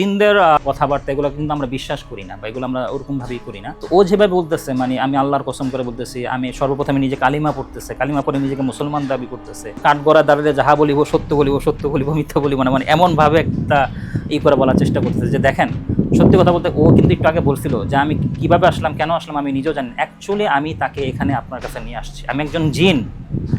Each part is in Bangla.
জিনদের কথাবার্তা, এগুলো কিন্তু আমরা বিশ্বাস করি না বা এগুলো আমরা ওরকম ভাবেই করি না। ও যেভাবে বলতেছে মানে আমি আল্লাহর কসম করে বলতেছি, আমি সর্বপ্রথমে নিজে কালিমা পড়তেছে, কালিমা পরে নিজেকে মুসলমান দাবি করতেছে। কাঠগড়া দাঁড়িয়ে যাহা বলিব, সত্য বলিব সত্য বলিব, মিথ্যা বলিব না মানে এমনভাবে একটা ই করে বলার চেষ্টা করতেছে যে দেখেন, সত্যি কথা বলতে ও কিন্তু একটু আগে বলছিল যে আমি কীভাবে আসলাম, কেন আসলাম আমি নিজেও জানি অ্যাকচুয়ালি আমি তাকে এখানে আপনার কাছে নিয়ে আসছি। আমি একজন জিন।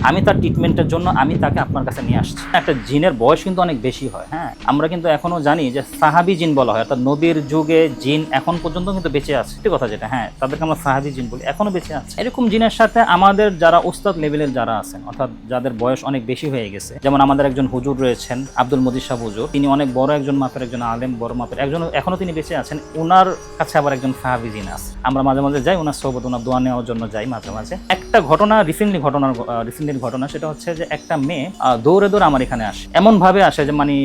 আমি তার ট্রিটমেন্টের জন্য আমি তাকে আপনার কাছে নিয়ে আসছি। একটা জিনের বয়স কিন্তু অনেক বেশি হয় হ্যাঁ? আমরা কিন্তু এখনও জানি যে সাহাবি জিন বলা হয়, অর্থাৎ নবীর যুগে জিন এখন পর্যন্ত কিন্তু বেঁচে আছে। সত্যি কথা যেটা হ্যাঁ তাদেরকে আমরা সাহাবি জিন বলি, এখনও বেঁচে আছে। এরকম জিনের সাথে আমাদের যারা ওস্তাদ লেভেলের যারা আছেন, অর্থাৎ যাদের বয়স অনেক বেশি হয়ে গেছে, যেমন আমাদের একজন হুজুর রয়েছেন, আব্দুল মজিদ শাহ হুজুর, তিনি অনেক বড় একজন মাপের, একজন আলেম, বড় মাপের, একজন এখনও তিনি বেঁচে আছেন ওনার কাছে আবার একজন সাহাবি জিন আছে। আমরা মাঝে মাঝে যাই ওনার সোহবত ওনার দোয়া নেওয়ার জন্য যাই মাঝে মাঝে। একটা ঘটনা রিসেন্টলি ঘটনার রিসেন্টলি ঘটনা, সেটা হচ্ছে যে একটা মেয়ে দৌড়ে দৌড়ে আমার এখানে আসে। এমন ভাবে আসে যে মানে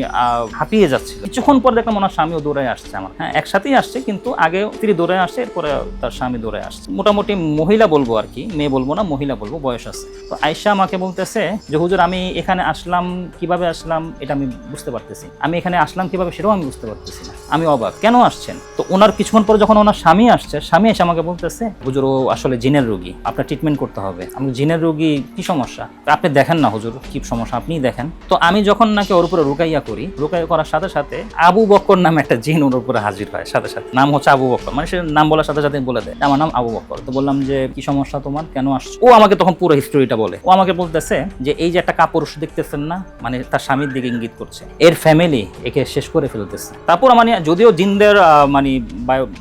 হাঁপিয়ে যাচ্ছে কিছুক্ষণ পর দেখলাম ওনার স্বামীও দৌড়ে আসছে আমার। হ্যাঁ একসাথেই আসছে, কিন্তু আগে স্ত্রী দৌড়ে আসছে, এরপরে তার স্বামী দৌড়ে আসছে। মোটামুটি মহিলা বলব আর কি, মেয়ে বলব না, মহিলা বলব, বয়স আছে। তো আয়সা আমাকে বলতেছে যে, হুজুর, আমি এখানে আসলাম, কীভাবে আসলাম, এটা আমি বুঝতে পারতেছি আমি এখানে আসলাম কীভাবে, সেটাও আমি বুঝতে পারতেছি না। আমি অবাক, কেন আসছেন? তো ওনার কিছুক্ষণ পরে যখন ওনার স্বামী আসছে, স্বামী এসে আমাকে বলতেছে, হুজুর, ও আসলে জিনের রোগী, আপনার ট্রিটমেন্ট করতে হবে। আমি জিনের রোগী কি সমস্যা? আপনি দেখেন না হুজুর, কি সমস্যা আপনিই দেখেন। তো আমি যখন নাকি ওর উপরে রুকাইয়া করি, রুকাইয়া করার সাথে সাথে আবু বক্কর নামে একটা জিন ওর উপরে হাজির হয়, সাথে সাথে। নাম হচ্ছে আবু বক্কর। মানে সে নাম বলার সাথে সাথে বলে দেয়। আমার নাম আবু বক্কর। তো বললাম যে, কি সমস্যা তোমার? কেন আসছো? ও আমাকে তখন পুরো হিস্টোরিটা বলে। ও আমাকে বলতেছে যে, এই যে একটা কাপুরুষ দেখতেছেন না মানে তার স্বামীর দিকে ইঙ্গিত করছে। এর ফ্যামিলি একে শেষ করে ফেলতেছে। তারপর মানে যদিও জিনদের মানে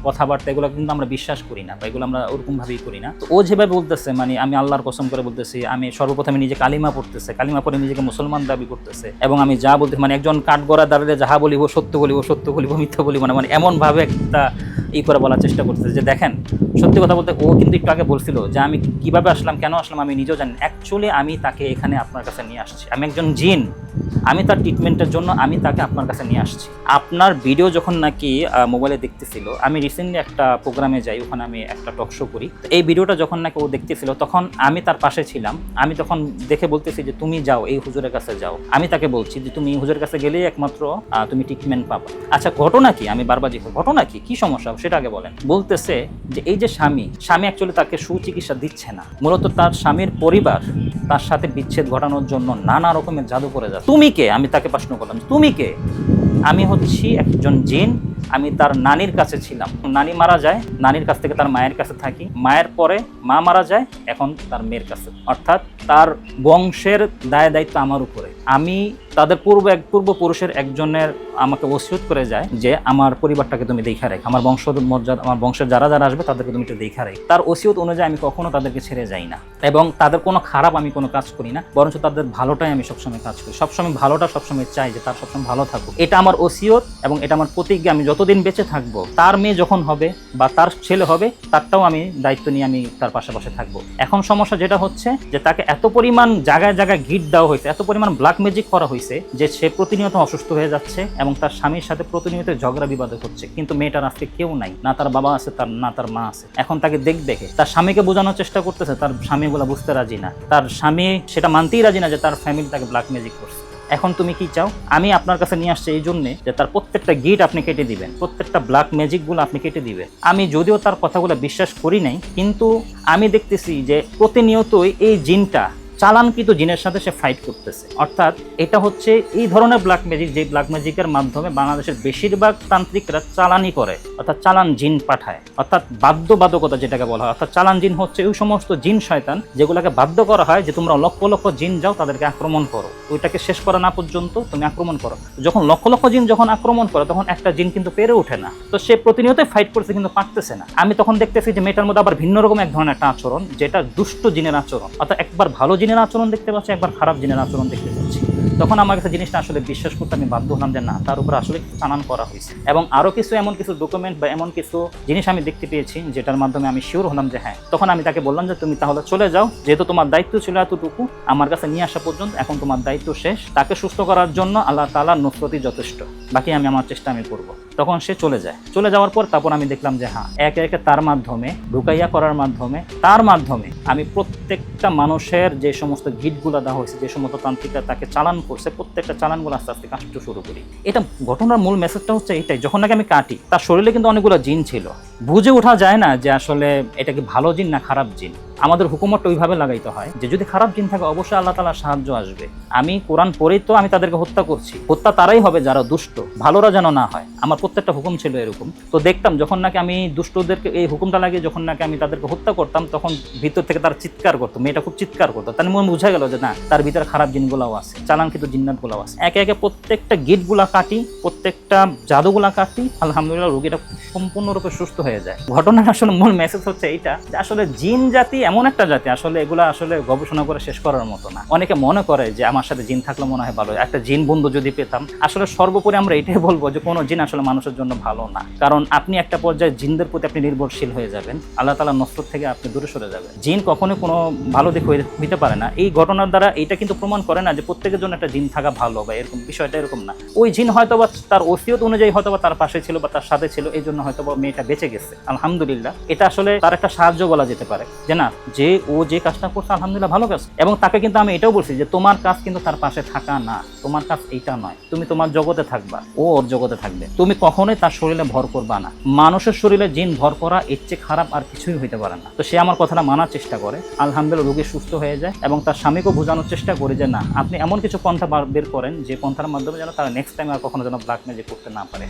কথাবার্তা এগুলো কিন্তু আমরা বিশ্বাস করি না, বা এগুলো আমরা ওরকম ভাবেই করি না। তো ও যেভাবে বলতেছে মানে আমি আল্লাহর কসম করে বলতেছি, আমি সর্বপ্রথমে নিজে কালিমা পড়তেছে, কালিমা পরে নিজেকে মুসলমান দাবি করতেছে এবং আমি যা বলতে মানে একজন কাঠগড়া দাঁড়িয়ে যাহা বলিব সত্য বলিব সত্য বলিব, মিথ্যা বলিব না মানে এমনভাবে একটা ই করে বলার চেষ্টা করতেছে যে দেখেন সত্যি কথা বলতে ও কিন্তু একটু আগে বলছিল যে আমি কীভাবে আসলাম, কেন আসলাম, আমি নিজেও জানি অ্যাকচুয়ালি আমি তাকে এখানে আপনার কাছে নিয়ে আসছি। আমি একজন জিন। আমি তার ট্রিটমেন্টের জন্য আমি তাকে আপনার কাছে নিয়ে আসছি। আপনার ভিডিও যখন নাকি মোবাইলে দেখতেছিল, আমি রিসেন্টলি একটা প্রোগ্রামে যাই, ওখানে আমি একটা টক শো করি। এই ভিডিওটা যখন নাকি ও দেখতেছিল, তখন আমি তার পাশে ছিলাম। আমি তখন দেখে বলতেছি যে, তুমি যাও, এই হুজুরের কাছে যাও। আমি তাকে বলছি যে, তুমি হুজুরের কাছে গেলেই একমাত্র তুমি ট্রিটমেন্ট পাবা। আচ্ছা ঘটনা কি? আমি বারবার জিজ্ঞেস ঘটনা কি? কি সমস্যা? সেটা আগে বলেন। বলতেছে যে, এই যে স্বামী স্বামী অ্যাকচুয়ালি তাকে সুচিকিৎসা দিচ্ছে না। মূলত তার স্বামীর পরিবার তার সাথে বিচ্ছেদ ঘটানোর জন্য নানা রকমের জাদু করে যাচ্ছে। তুমি কে? আমি তাকে প্রশ্ন করলাম, তুমি কে? আমি হচ্ছি একজন জিন, আমি তার নানির কাছে ছিলাম। নানি মারা যায়, নানির কাছ থেকে তার মায়ের কাছে থাকি। মায়ের পরে মা মারা যায়, এখন তার মেয়ের কাছে। অর্থাৎ তার বংশের দায় দায়িত্ব আমার উপরে। আমি তাদের পূর্ব এক পূর্বপুরুষের একজনের আমাকে ওসিয়ত করে যায় যে আমার পরিবারটাকে তুমি দেখা রাখ। আমার বংশ মর্যাদা আমার বংশের যারা যারা আসবে তাদেরকে তুমি একটু দেখা রাখ। তার ওসিয়ত অনুযায়ী আমি কখনো তাদেরকে ছেড়ে যাই না। এবং তাদের কোনো খারাপ আমি কোনো কাজ করি না, বরঞ্চ তাদের ভালোটাই আমি সবসময় কাজ করি। সবসময় ভালোটা সবসময় চাই যে তার সবসময় ভালো থাকুক। এটা আমার ওসিয়ত এবং এটা আমার প্রতিজ্ঞা। আমি যতদিন বেঁচে থাকব, তার মেয়ে যখন হবে বা তার ছেলে হবে, তারটাও আমি দায়িত্ব নিয়ে আমি তার পাশাপাশি থাকব। এখন সমস্যা যেটা হচ্ছে যে তাকে এত পরিমাণ জায়গায় জায়গায় গিট দেওয়া হয়েছে, এত পরিমাণ ব্ল্যাক ম্যাজিক করা হয়েছে যে সে প্রতিনিয়ত অসুস্থ হয়ে যাচ্ছে এবং তার স্বামীর সাথে প্রতিনিয়ত ঝগড়া বিবাদ হচ্ছে। কিন্তু মেয়েটার আজকে কেউ নাই। না তার বাবা আছে, তার না তার মা আছে। এখন তাকে দেখ দেখে। তার স্বামীকে বোঝানোর চেষ্টা করতেছে, তার স্বামী এগুলো বুঝতে রাজি না। তার স্বামী সেটা মানতেই রাজি না যে তার ফ্যামিলি তাকে ব্ল্যাক ম্যাজিক করছে। এখন তুমি কি চাও? আমি আপনার কাছে নিয়ে আসছি এই জন্যে যে তার প্রত্যেকটা গিট আপনি কেটে দিবেন। প্রত্যেকটা ব্ল্যাক ম্যাজিকগুলো আপনি কেটে দিবেন। আমি যদিও তার কথাগুলো বিশ্বাস করি নাই, কিন্তু আমি দেখতেছি যে প্রতিনিয়তই এই জিনটা চালানকৃত জিনের সাথে সে ফাইট করতেছে। অর্থাৎ এটা হচ্ছে এই ধরনের ব্ল্যাক ম্যাজিক যে ব্ল্যাক ম্যাজিকের মাধ্যমে বাংলাদেশের বেশিরভাগ তান্ত্রিকরা চালানি করে, অর্থাৎ চালান জিন পাঠায়। অর্থাৎ বাধ্যবাধকতা যেটাকে বলা হয়, অর্থাৎ চালান জিন হচ্ছে ওই সমস্ত জিন শয়তান যেগুলোকে বাধ্য করা হয় যে তোমরা লক্ষ লক্ষ জিন যাও তাদেরকে আক্রমণ করো। ওইটাকে শেষ করা না পর্যন্ত তুমি আক্রমণ করো। যখন লক্ষ লক্ষ জিন যখন আক্রমণ করে, তখন একটা জিন কিন্তু পেরে ওঠে না। তো সে প্রতিনিয়তই ফাইট করছে কিন্তু পারতেছে না। আমি তখন দেখতেছি যে মেয়েটার মধ্যে আবার ভিন্ন রকম এক ধরনের একটা আচরণ, যেটা দুষ্ট জিনের আচরণ। অর্থাৎ একবার ভালো জিনের আচরণ দেখতে পাচ্ছি, একবার খারাপ জিনের আচরণ দেখতে পাচ্ছি। তখন আমার কাছে জিনিসটা আসলে বিশ্বাস করতে আমি বাধ্য হলাম যে না, তার উপর আসলে চালান করা হয়েছে। এবং আরও কিছু এমন কিছু ডকুমেন্ট বা এমন কিছু জিনিস আমি দেখতে পেয়েছি, যেটার মাধ্যমে আমি শিওর হলাম যে হ্যাঁ তখন আমি তাকে বললাম যে তুমি তাহলে চলে যাও, যেহেতু তোমার দায়িত্ব ছিল এতটুকু, আমার কাছে নিয়ে আসা পর্যন্ত এখন তোমার দায়িত্ব শেষ। তাকে সুস্থ করার জন্য আল্লাহ তালার নসরতি যথেষ্ট। বাকি আমি আমার চেষ্টা আমি করব। তখন সে চলে যায়। চলে যাওয়ার পর তারপর আমি দেখলাম যে হ্যাঁ একে একে তার মাধ্যমে, ঢুকাইয়া করার মাধ্যমে, তার মাধ্যমে আমি প্রত্যেকটা মানুষের যে সমস্ত গিটগুলো দেওয়া হয়েছে, যে সমস্ত তান্ত্রিকরা তাকে চালান করছে, প্রত্যেকটা চালানগুলো আস্তে আস্তে কাটতে শুরু করি। এটা ঘটনার মূল মেসেজটা হচ্ছে এটাই, যখন নাকি আমি কাটি, তার শরীরে কিন্তু অনেকগুলো জিন ছিল। বুঝে ওঠা যায় না যে আসলে এটা কি ভালো জিন না খারাপ জিন। আমাদের হুকুমতটা ওইভাবে লাগাইতে হয় যে যদি খারাপ জিন থাকে অবশ্যই আল্লাহ তালার সাহায্য আসবে। আমি কোরআন পড়েই তো আমি তাদেরকে হত্যা করছি। হত্যা তারাই হবে যারা দুষ্ট। ভালোরা যেন না হয়। আমার প্রত্যেকটা হুকুম ছিল এরকম। তো দেখতাম যখন নাকি আমি দুষ্টদেরকে এই হুকুমটা লাগিয়ে যখন নাকি আমি তাদেরকে হত্যা করতাম, তখন ভিতর থেকে তারা চিৎকার করতো। মেয়েটা খুব চিৎকার করতো। তার মনে বুঝা গেল যে না, তার ভিতরে খারাপ জিনগুলাও আছে চালাঙ্কিত জিন্নাতগুলাও আছে। একে একে প্রত্যেকটা গিটগুলা কাটি, প্রত্যেকটা জাদুগুলা কাটি, আলহামদুলিল্লাহ রোগীটা সম্পূর্ণরূপে সুস্থ হয়ে যায়। ঘটনার আসলে মূল মেসেজ হচ্ছে এইটা, যে আসলে জিন জাতি এমন একটা জাতি, আসলে এগুলো আসলে গবেষণা করে শেষ করার মতো না। অনেকে মনে করে যে আমার সাথে জিন থাকলে মনে হয় ভালো, একটা জিন বন্ধু যদি পেতাম, আসলে সর্বোপরি আমরা এটাই বলব যে কোনো জিন আসলে মানুষের জন্য ভালো না। কারণ আপনি একটা পর্যায়ে জিনদের প্রতি আপনি নির্ভরশীল হয়ে যাবেন, আল্লাহ তালা নস্র থেকে আপনি দূরে সরে যাবেন। জিন কখনো কোনো ভালো দিক হইতে পারে না। এই ঘটনার দ্বারা এটা কিন্তু প্রমাণ করে না যে প্রত্যেকের জন্য একটা জিন থাকা ভালো বা এরকম বিষয়টা এরকম না। ওই জিন হয়তো বা তার ওসিয়ত অনুযায়ী হয়তো বা তার পাশে ছিল বা তার সাথে ছিল এই জন্য হয়তো বা মেয়েটা বেঁচে গেছে। আলহামদুলিল্লাহ, এটা আসলে তার একটা সাহায্য বলা যেতে পারে। যে না যে ও যে কাজটা করছে, আলহামদুলিল্লাহ ভালো কাজ। এবং তাকে কিন্তু আমি এটাও বলছি যে, তোমার কাজ কিন্তু তার পাশে থাকা না। তোমার কাজ এইটা নয়। তুমি তোমার জগতে থাকবা। ও ওর জগতে থাকবে। তুমি কখনোই তার শরীরে ভর করবা না। মানুষের শরীরে জিন ভর করা, এর চেয়ে খারাপ আর কিছুই হইতে পারে না। তো সে আমার কথাটা মানার চেষ্টা করে। আলহামদুলিল্লাহ রোগী সুস্থ হয়ে যায় এবং তার স্বামীকেও বোঝানোর চেষ্টা করে যে, না, আপনি এমন কিছু পন্থা বার- করেন যে পন্থার মাধ্যমে যেন তারা নেক্সট টাইম আর কখনো যেন ব্ল্যাক করতে না পারে।